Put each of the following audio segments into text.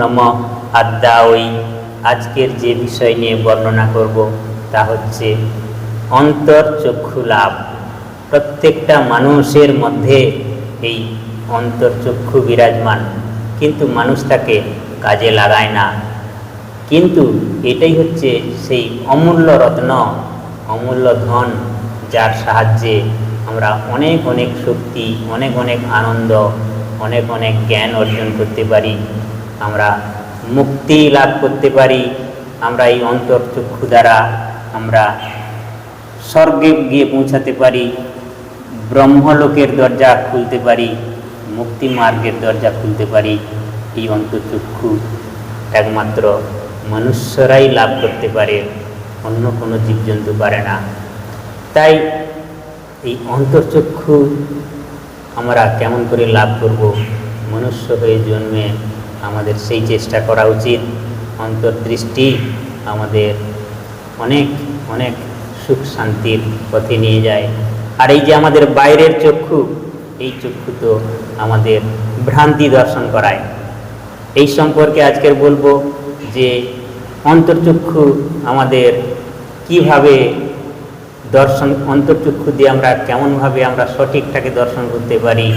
নম আদ্যাওই আজকের যে বিষয় নিয়ে বর্ণনা করব তা হচ্ছে অন্তর্চক্ষু লাভ। প্রত্যেকটা মানুষের মধ্যে এই অন্তর্চক্ষু বিরাজমান, কিন্তু মানুষ তাকে কাজে লাগায় না। কিন্তু এটাই হচ্ছে সেই অমূল্য রত্ন, অমূল্য ধন যার সাহায্যে আমরা অনেক অনেক শক্তি, অনেক অনেক আনন্দ, অনেক অনেক জ্ঞান অর্জন করতে পারি। আমরা মুক্তি লাভ করতে পারি, আমরা এই অন্তর্চক্ষু দ্বারা আমরা স্বর্গে গিয়ে পৌঁছাতে পারি, ব্রহ্মলোকের দরজা খুলতে পারি, মুক্তি মার্গের দরজা খুলতে পারি, এই অন্তর্চক্ষু একমাত্র মনুষ্যরাই লাভ করতে পারে, অন্য কোনো জীবজন্তু পারে না। তাই এই অন্তর্চক্ষু আমরা কেমন করে লাভ করব? মনুষ্য হয়ে জন্মে আমাদের সেই চেষ্টা করা উচিত। অন্তর্দৃষ্টি আমাদের অনেক অনেক সুখ শান্তির পথে নিয়ে যায়। আর এই যে আমাদের বাইরের চক্ষু, এই চক্ষু তো আমাদের ভ্রান্তি দর্শন করায়। এই সম্পর্কে আজকের বলব যে অন্তর্চক্ষু আমাদের কীভাবে দর্শন, অন্তর্চক্ষু দিয়ে আমরা কেমনভাবে আমরা সঠিকটাকে দর্শন করতে পারি,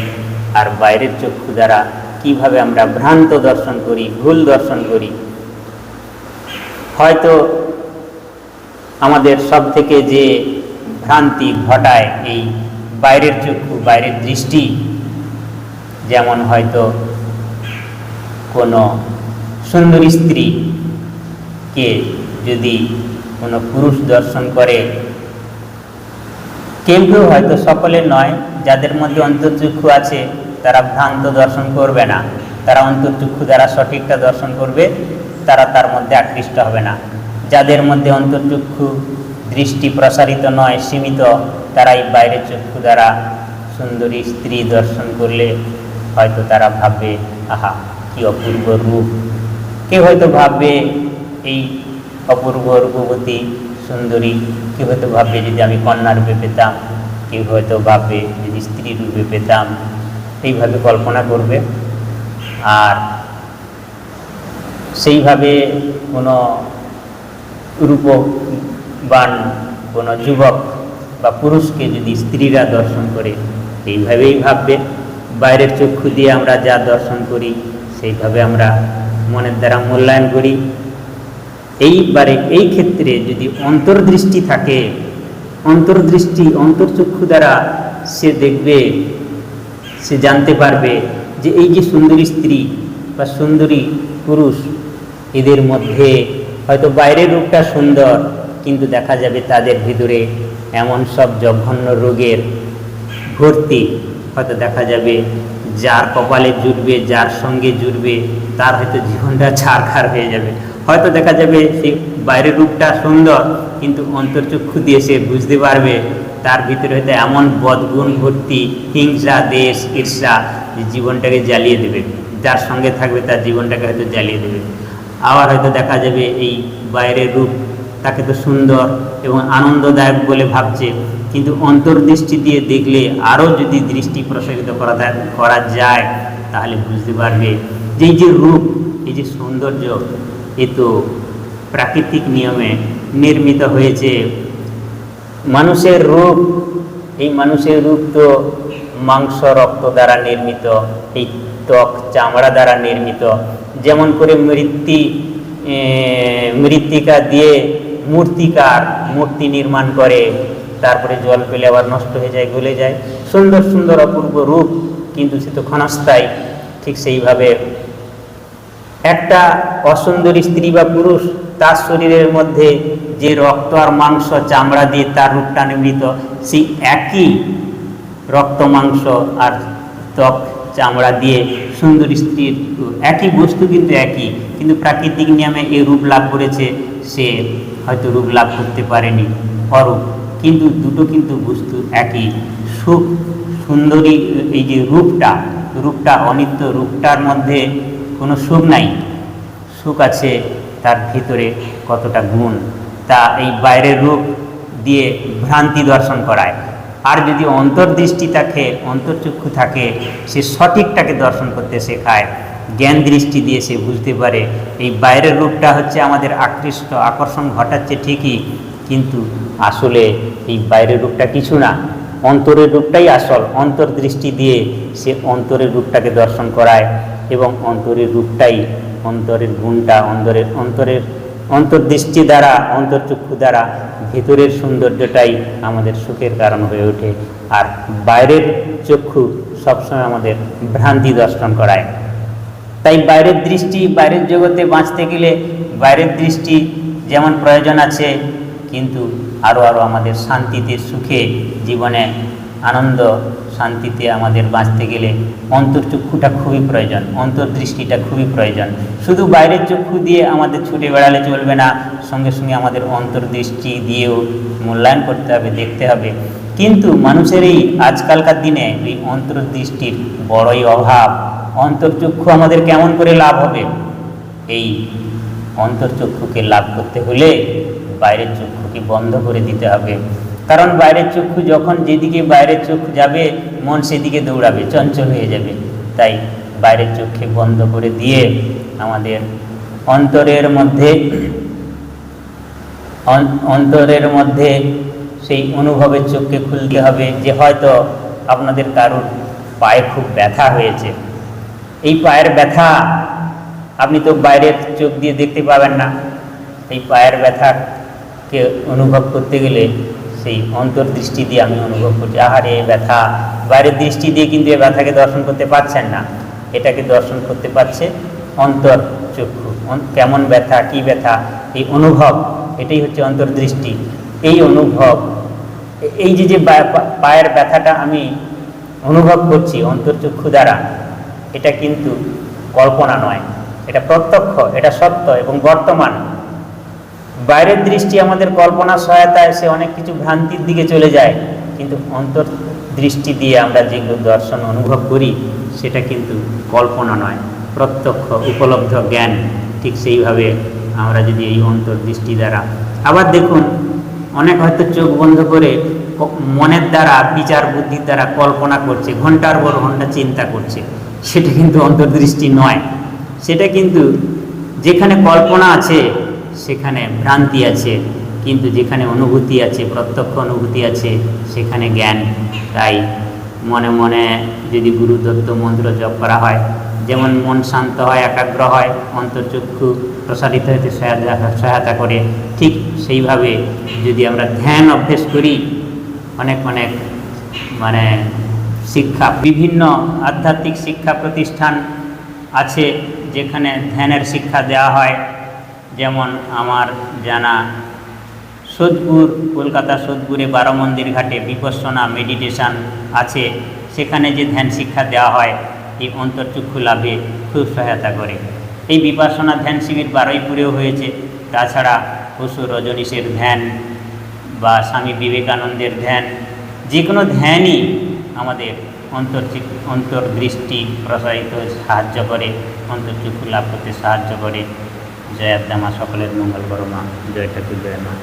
আর বাইরের চক্ষু দ্বারা কীভাবে আমরা ভ্রান্ত দর্শন করি, ভুল দর্শন করি। হয়তো আমাদের সব থেকে যে ভ্রান্তি ঘটায় এই বাইরের চক্ষু, বাইরের দৃষ্টি, যেমন হয়তো কোনো সুন্দরী স্ত্রীকে যদি কোনো পুরুষ দর্শন করে, কেউ কেউ হয়তো সকলে নয়, যাদের মধ্যে অন্তর্চক্ষু আছে তারা ভ্রান্ত দর্শন করবে না। তারা অন্তর্চক্ষু দ্বারা সঠিকটা দর্শন করবে, তারা তার মধ্যে আকৃষ্ট হবে না। যাদের মধ্যে অন্তর্চক্ষু দৃষ্টি প্রসারিত নয়, সীমিত, তারাই বাইরের চক্ষু দ্বারা সুন্দরী স্ত্রী দর্শন করলে হয়তো তারা ভাববে, আহা, কি অপূর্ব রূপ। কেউ হয়তো ভাববে, এই অপূর্ব রূপবতী সুন্দরী। কেউ হয়তো ভাববে, যদি আমি কন্যা রূপে পেতাম। কেউ হয়তো ভাববে, যদি স্ত্রী রূপে পেতাম। এইভাবে কল্পনা করবে। আর সেইভাবে কোনো রূপবান কোনো যুবক বা পুরুষকে যদি স্ত্রীরা দর্শন করে, এইভাবেই ভাববে। বাইরের চক্ষু দিয়ে আমরা যা দর্শন করি, সেইভাবে আমরা মনের দ্বারা মূল্যায়ন করি। এইবারে এই ক্ষেত্রে যদি অন্তর্দৃষ্টি থাকে, অন্তর্দৃষ্টি অন্তর্চক্ষু দ্বারা সে দেখবে সে জানতে পারবে যে এই যে সুন্দরী স্ত্রী বা সুন্দরী পুরুষ, এদের মধ্যে হয়তো বাইরের রূপটা সুন্দর, কিন্তু দেখা যাবে তাদের ভিতরে এমন সব জঘন্য রোগের ভর্তি। হয়তো দেখা যাবে যার কপালে জুটবে, যার সঙ্গে জুটবে, তার হয়তো জীবনটা ছাড়খার হয়ে যাবে। হয়তো দেখা যাবে সেই বাইরের রূপটা সুন্দর, কিন্তু অন্তর্চক্ষু দিয়ে সে বুঝতে পারবে তার ভিতরে হয়তো এমন বদগুণ ভর্তি হিংসা, দেশ, ঈর্ষা যে জীবনটাকে জ্বালিয়ে দেবে। যার সঙ্গে থাকবে তার জীবনটাকে হয়তো জ্বালিয়ে দেবে। আবার হয়তো দেখা যাবে এই বাইরের রূপ তাকে তো সুন্দর এবং আনন্দদায়ক বলে ভাবছে। কিন্তু অন্তর্দৃষ্টি দিয়ে দেখলে আরও যদি দৃষ্টি প্রসারিত করা করা যায়, তাহলে বুঝতে পারবে যে যে রূপ, এই যে সৌন্দর্য, এ তো প্রাকৃতিক নিয়মে নির্মিত হয়েছে। মানুষের রূপ, এই মানুষের রূপ তো মাংস, রক্ত দ্বারা নির্মিত, এই ত্বক, চামড়া দ্বারা নির্মিত। যেমন করে মৃত্তি মৃত্তিকা দিয়ে মূর্তিকার মূর্তি নির্মাণ করে, তারপরে জল পেলে আবার নষ্ট হয়ে যায়, গলে যায়। সুন্দর সুন্দর অপূর্ব রূপ, কিন্তু সে তো ক্ষণস্থায়ী, ঠিক সেইভাবে। একটা অসুন্দরী স্ত্রী বা পুরুষ তার শরীরের মধ্যে যে রক্ত আর মাংস চামড়া দিয়ে তার রূপটা নির্মিত, সেই একই রক্ত, মাংস আর ত্বক চামড়া দিয়ে সুন্দরী স্ত্রীর একই বস্তু কিন্তু একই, কিন্তু প্রাকৃতিক নিয়মে এই রূপ লাভ করেছে সে, হয়তো রূপ লাভ করতে পারেনি, অরূপ। কিন্তু দুটো কিন্তু বস্তু একই। সুখ, সুন্দরী, এই যে রূপটা রূপটা, অনিত্য রূপটার মধ্যে কোনো সুখ নাই। সুখ আছে, তার ভিতরে কতটা গুণ? তা এই বাইরের রূপ দিয়ে ভ্রান্তি দর্শন করায়। আর যদি অন্তর্দৃষ্টি থাকে, অন্তর্চক্ষু থাকে, সে সঠিকটাকে দর্শন করতে শেখায়। জ্ঞান দৃষ্টি দিয়ে সে বুঝতে পারে, এই বাইরের রূপটা হচ্ছে আমাদের আকৃষ্ট, আকর্ষণ ঘটাচ্ছে ঠিকই, কিন্তু আসলে এই বাইরের রূপটা কিছু না। অন্তরের রূপটাই আসল। অন্তর্দৃষ্টি দিয়ে সে অন্তরের রূপটাকে দর্শন করায় এবং অন্তরের রূপটাই অন্তরের গুণটা, অন্তরের অন্তরের অন্তর্দৃষ্টি দ্বারা, অন্তর্চক্ষু দ্বারা ভেতরের সৌন্দর্যটাই আমাদের সুখের কারণ হয়ে ওঠে। আর বাইরের চক্ষু সবসময় আমাদের ভ্রান্তি দর্শন করায়। তাই বাইরের দৃষ্টি বাইরের জগতে বাঁচতে গেলে বাইরের দৃষ্টি যেমন প্রয়োজন আছে, কিন্তু আরও আরও আমাদের শান্তিতে, সুখে জীবনে আনন্দ, শান্তিতে আমাদের বাঁচতে গেলে অন্তর্চক্ষুটা খুবই প্রয়োজন অন্তর্দৃষ্টিটা খুবই প্রয়োজন। শুধু বাইরের চক্ষু দিয়ে আমাদের ছুটে বেড়ালে চলবে না, সঙ্গে সঙ্গে আমাদের অন্তর্দৃষ্টি দিয়েও মূল্যায়ন করতে হবে, দেখতে হবে। কিন্তু মানুষের এই আজকালকার দিনে এই অন্তর্দৃষ্টির বড়ই অভাব। অন্তর্চক্ষু আমাদের কেমন করে লাভ হবে? এই অন্তর্চক্ষুকে লাভ করতে হলে বাইরের চক্ষুকে বন্ধ করে দিতে হবে। কারণ বাইরের চক্ষু যখন যেদিকে বাইরের চক্ষু যাবে, মন সেদিকে দৌড়াবে, চঞ্চল হয়ে যাবে। তাই বাইরের চোখকে বন্ধ করে দিয়ে আমাদের অন্তরের মধ্যে অন্তরের মধ্যে সেই অনুভবের চোখকে খুলতে হবে যে হয়তো আপনাদের কারোর পায়ে খুব ব্যথা হয়েছে। এই পায়ের ব্যথা আপনি তো বাইরের চোখ দিয়ে দেখতে পাবেন না। এই পায়ের ব্যথাকে অনুভব করতে গেলে সেই অন্তর্দৃষ্টি দিয়ে আমি অনুভব করছি। আহারে ব্যথা। বাইরের দৃষ্টি দিয়ে কিন্তু এই ব্যথাকে দর্শন করতে পারছেন না। এটাকে দর্শন করতে পারছে অন্তর চক্ষু। কেমন ব্যথা, কি ব্যথা, এই অনুভব, এটাই হচ্ছে অন্তর্দৃষ্টি এই অনুভব, এই যে যে পায়ের ব্যথাটা আমি অনুভব করছি অন্তর্চক্ষু দ্বারা, এটা কিন্তু কল্পনা নয়। এটা প্রত্যক্ষ, এটা সত্য এবং বর্তমান। বাইরের দৃষ্টি আমাদের কল্পনা সহায়তায় সে অনেক কিছু ভ্রান্তির দিকে চলে যায়। কিন্তু অন্তর দৃষ্টি দিয়ে আমরা যেগুলো দর্শন অনুভব করি, সেটা কিন্তু কল্পনা নয়, প্রত্যক্ষ, উপলব্ধ জ্ঞান। ঠিক সেইভাবে আমরা যদি এই অন্তর্দৃষ্টি দ্বারা, আবার দেখুন, অনেক হয়তো চোখ বন্ধ করে মনের দ্বারা, বিচার বুদ্ধির দ্বারা কল্পনা করছে, ঘণ্টার পর ঘণ্টা চিন্তা করছে। সেটা কিন্তু অন্তর্দৃষ্টি নয়। সেটা কিন্তু যেখানে কল্পনা আছে সেখানে ভ্রান্তি আছে, কিন্তু যেখানে অনুভূতি আছে, প্রত্যক্ষ অনুভূতি আছে, সেখানে জ্ঞান তাই মনে মনে যদি গুরুদত্ত মন্ত্র জপ করা হয়, যেমন মন শান্ত হয়, একাগ্র হয়, অন্তর্চক্ষু প্রসারিত হতে সহায়তা সহায়তা করে, ঠিক সেইভাবে যদি আমরা ধ্যান অভ্যেস করি, অনেক অনেক মানে শিক্ষা, বিভিন্ন আধ্যাত্মিক শিক্ষা প্রতিষ্ঠান আছে, যেখানে ধ্যানের শিক্ষা দেওয়া হয়। যেমন আমার জানা সোদপুর, কলকাতা সোদপুরে বারো মন্দির ঘাটে বিপස්සনা মেডিটেশন আছে। সেখানে যে ধ্যান শিক্ষা দেওয়া হয়, এই অন্তর্চক্ষু লাভে খুব সহায়তা করে। এই বিপাসনা ধ্যান শিবির বারুইপুরেও হয়েছে। তাছাড়া পশু রজনীশের ধ্যান বা স্বামী বিবেকানন্দের ধ্যান যে কোনো ধ্যানই আমাদের অন্তর্চিক অন্তর্দৃষ্টি প্রসারিত সাহায্য করে, অন্তর্চক্ষু লাভ করতে সাহায্য করে। জয়াদ্দামা সকলের মঙ্গল করমা জয় ঠাকুর জয় মা।